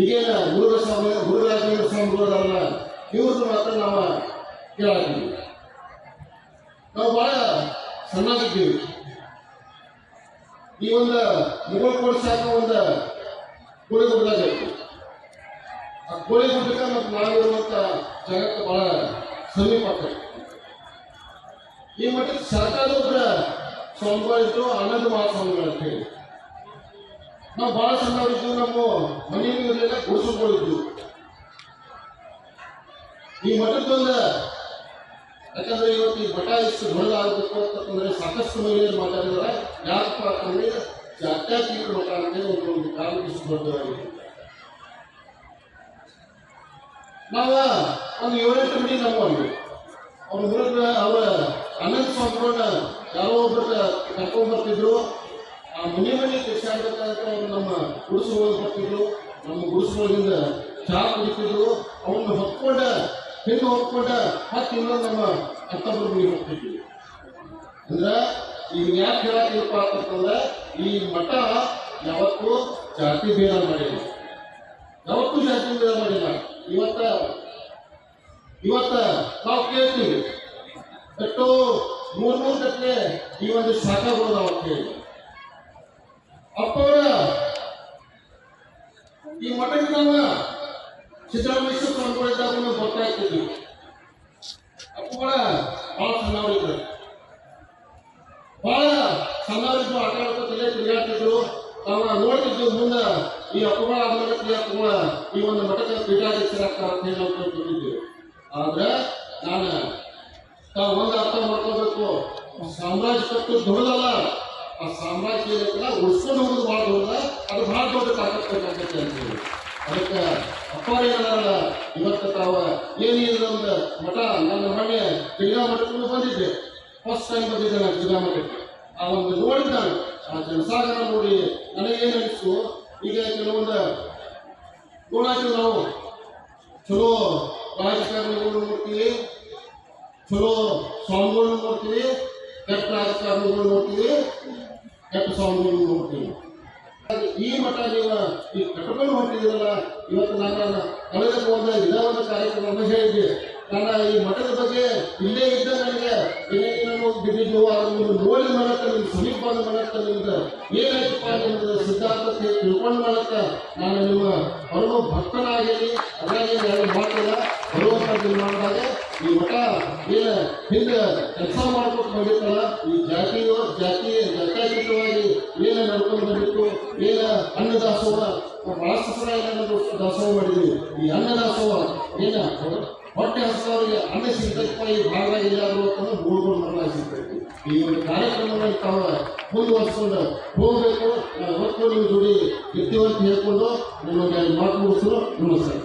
ಈಗೇನ ಮುರುಘ ಸ್ವಾಮಿ ಮುರುಘರಾಜೇಂದ್ರ ಸ್ವಾಮಿಗಳವರಲ್ಲ ಇವ್ರದ್ದು ಮಾತ್ರ ನಾವು ಕೇಳಾಕ್ತೀವಿ. ನಾವು ಬಹಳ ಸಣ್ಣಾಗಿದ್ದೀವಿ ಈ ಒಂದು ಮುಗಳ ಕೋಡಿ ಶಾಖ ಒಂದು ಕೋಳಿ ಗುಡ್ಡದಾಗ ಆ ಕೋಳಿ ಗುಡ್ಡಕ್ಕೆ ಮತ್ತು ನಾವಿರುವಂತ ಜಾಗಕ್ಕೆ ಬಹಳ ಸಮೀಪ ಆಗ್ತದೆ. ಈ ಮಟ್ಟಕ್ಕೆ ಸರ್ಕಾರದ ಒಬ್ಬರ ಸ್ವಾಮಿಗಳಿತ್ತು ಆನಂದ ಮಹಾಸ್ವಾಮಿಗಳು ನಾವು ಬಹಳ ಸಣ್ಣವರಿದ್ದು ನಮ್ಮ ಮನೆಯಲ್ಲಿರಲಿಲ್ಲ ಗುಡಿಸ್ಕೊಂಡಿದ್ದು ಈ ಮಠದ್ದೊಂದು ಯಾಕಂದ್ರೆ ಇವತ್ತು ಈ ಮಠ ಇಷ್ಟು ದೊಡ್ಡದಾಗಬೇಕು ಅಂತಂದ್ರೆ ಸಾಕಷ್ಟು ಮಹಿಳೆಯರು ಮಾತಾಡಿದಾರೆ. ಯಾಕಪ್ಪ ಅಂತಂದ್ರೆ ಅತ್ಯಾಧಿಕ ಮಠ ಅಂತೇಳಿ ಒಂದು ಒಂದು ಇಷ್ಟು ದೊಡ್ಡದಾಗಿದೆ. ನಾವ ಒಂದು ಏಳೆಂಟು ಮನೆ ನಮ್ಮಲ್ಲಿ ಅವ್ರ ಮೂಲಕ ಅವರ ಅನಂತ ಸ್ವಾಮಿಗಳನ್ನ ಯಾರೋ ಒಬ್ಬರ ಕರ್ಕೊಂಡ್ ಬರ್ತಿದ್ರು. ಆ ಮನೆ ಮನೆ ತೆಗ್ಸಾಡ್ಬೇಕಾದ್ರೆ ಅವ್ರು ನಮ್ಮ ಗುಡಿಸುಗಳು ಬರ್ತಿದ್ರು ನಮ್ಮ ಗುಡಿಸುಗಳಿಂದ ಚಾ ಕುಡಿತಿದ್ರು. ಅವನ್ನ ಹೊತ್ಕೊಂಡ, ಹೆಣ್ಣು ಹೊತ್ಕೊಂಡ ಮತ್ತೆ ಇನ್ನೊಂದು ನಮ್ಮ ಅರ್ಥಬ್ರು ಮನೆ ಹೋಗ್ತಿದ್ವಿ ಅಂದ್ರೆ ಈಗ ಯಾಕೆ ಹೇಳಕ್ಕಿಲ್ಲಪ್ಪ ಅಂತಂದ್ರೆ, ಈ ಮಠ ಯಾವತ್ತೂ ಜಾತಿ ಭೇದ ಮಾಡಿಲ್ಲ. ಯಾವತ್ತೂ ಜಾತಿ ಭೇದ ಮಾಡಿಲ್ಲ. ಇವತ್ತ ಇವತ್ತ ನಾವು ಕೇಳ್ತೀವಿ. ಎಷ್ಟೋ ಮೂರ್ ಮೂರು ಗಟ್ಟಲೆ ಈ ಒಂದು ಶಾಖೆಗಳು ನಾವು ಕೇಳಿ ಅಪ್ಪವರ ಈ ಮಠಕ್ಕೆ ನಾವು ಸ್ವಾಮಿಗಳಿದ್ದಾಗ ನಾವು ಬರ್ತಾ ಇರ್ತಿದ್ವಿ ಅಪ್ಪುಗಳ ಬಹಳ ಸಣ್ಣವರಿದ್ರು. ಬಹಳ ಸಣ್ಣವರಿದ್ರು ಆಟ ಆಡ್ಕೊತಿಲ್ಲ ತಿರುಗಾಡ್ತಿದ್ರು. ತಾವ ನೋಡ್ತಿದ್ವಿ ಮುಂದೆ ಈ ಅಪ್ಪುಗಳ ಆದ್ಮೇಲೆ ಅಪ್ಪುಗಳ ಈ ಒಂದು ಮಠದ ಪೀಠಾಧ್ಯಕ್ಷರಾಗ್ತಾರೆ ಅಂತ ಹೇಳಿ ನಾವು ತಿಳ್ಕೊಂಡಿದ್ವಿ ಆದ್ರೆ ನಾನು ತಾವು ಒಂದು ಅರ್ಥ ಮಾಡ್ಕೋಬೇಕು ಸಾಮ್ರಾಜ್ಯ ಕಟ್ಟು ದೊಡ್ಡದಲ್ಲ ಆ ಸಾಮ್ರಾಜ್ಯ ಉಳಿಸ್ಕೊಂಡು ಹೋಗೋದು ಭಾಳ ದೊಡ್ಡದ ಅದು ಭಾಳ ದೊಡ್ಡ ತಾಕತ್ಬೇಕಾಗತ್ತೆ ಅಂತೇಳಿ ಅದಕ್ಕೆ ಅಪ್ಪ ಏನಲ್ಲ ಇವತ್ತು ತಾವ ಏನಿಲ್ಲ ಅಂತ ಮಠ, ನನ್ನ ಮೊನ್ನೆ ಜಿಲ್ಲಾ ಮಠಕ್ಕೂ ಬಂದಿದ್ದೆ. ಫಸ್ಟ್ ಟೈಮ್ ಬಂದಿದ್ದೆ ನಾನು ಮಠಕ್ಕೆ. ಆ ಒಂದು ನೋಡಿದ್ದಾನೆ. ಆ ಜನಸಾಗರ ನೋಡಿ ನನಗೇನು ಅನಿಸ್ತು ಈಗ ಕೆಲವೊಂದು ನೋಡಾಕಿಲ್ಲ ನಾವು ಚಲೋ ರಾಜಕಾರಣಿಗಳು ನೋಡ್ತೀವಿ, ಚಲೋ ಸ್ವಾಮಿಗಳನ್ನ ನೋಡ್ತೀವಿ, ಕೆಟ್ಟ ರಾಜಕಾರಣಿಗಳು ನೋಡ್ತೀವಿ, ಕೆಟ್ಟ ಸ್ವಾಮಿಗಳು ನೋಡ್ತೀವಿ. ಈ ಮಠ ನೀವು ಈ ಕಟ್ಟಕೊಂಡು ಹೊಂಟಿದ್ದೀರಲ್ಲ ಇವತ್ತು ನಾನು ಕಳೆದ ಹೋದ ಇದೇ ಒಂದು ಕಾರ್ಯಕ್ರಮ ಹೇಳಿದ್ದೆ. ನನ್ನ ಈ ಮಠದ ಬಗ್ಗೆ ಇಲ್ಲೇ ಇದ್ದ ನನಗೆ ಏನೇನು ಬಿದ್ದಿದ್ದು ಅದನ್ನು ನೋಡಿ ಮಾಡಕ್ಕೆ ನಿಮ್ಗೆ ಸಮೀಪ ಮಾಡಕ್ಕೆ ನಿಮ್ದು ಏನಾಯ್ತಪ್ಪ ನಿಮ್ದು ಸಿದ್ಧಾರ್ಥಕ್ಕೆ ತಿಳ್ಕೊಂಡು ಮಾಡಕ್ಕೆ ನಾನು ನಿಮ್ಮ ಪರಮ ಭಕ್ತನಾಗಿರಲಿ ಅದರಲ್ಲಿ ಎರಡು ಮಾಡ್ತಲ್ಲ ಬರುವಂತ ಮಾಡಿದಾಗ ಈ ಮಠ ಏನು ಹಿಂದೆ ಕೆಲಸ ಮಾಡ್ಕೊಂಡು ಬಂದಿತ್ತಲ್ಲ, ಈ ಜಾತಿಯೋ ಜಾತಿ ಬಂದಿತ್ತು ಏನ ಅನ್ನದಾಸೋಹ ಬಹಳಷ್ಟು ದಾಸೋಹ ಮಾಡಿದ್ವಿ ಈ ಅನ್ನದಾಸೋಹ ಏನ? ಹೊಟ್ಟೆ ಹಸಿದವರಿಗೆ ಅನ್ನ ಸಿಗ್ತಕ್ಕಪ್ಪ ಈ ಭಾಗ ಇಲ್ಲಾದ್ರು ಅಂತಂದ್ರೆ ಮೂರ್ಕೊಂಡು ಮರಣ ಸಿಗ್ತೈತಿ ಈ ಒಂದು ಕಾರ್ಯಕ್ರಮವನ್ನು ತಾವು ಮುಂದುವರಿಸ್ಕೊಂಡು ಹೋಗಬೇಕು. ಒಟ್ಟು ನೀವು ಜೋಡಿ ಇರ್ತೀವಂತ ಹೇಳ್ಕೊಂಡು ನಿಮಗೆ ಮಾತು ಮುಗಿಸಿದ್ರು ನಮಸ್ಕಾರ.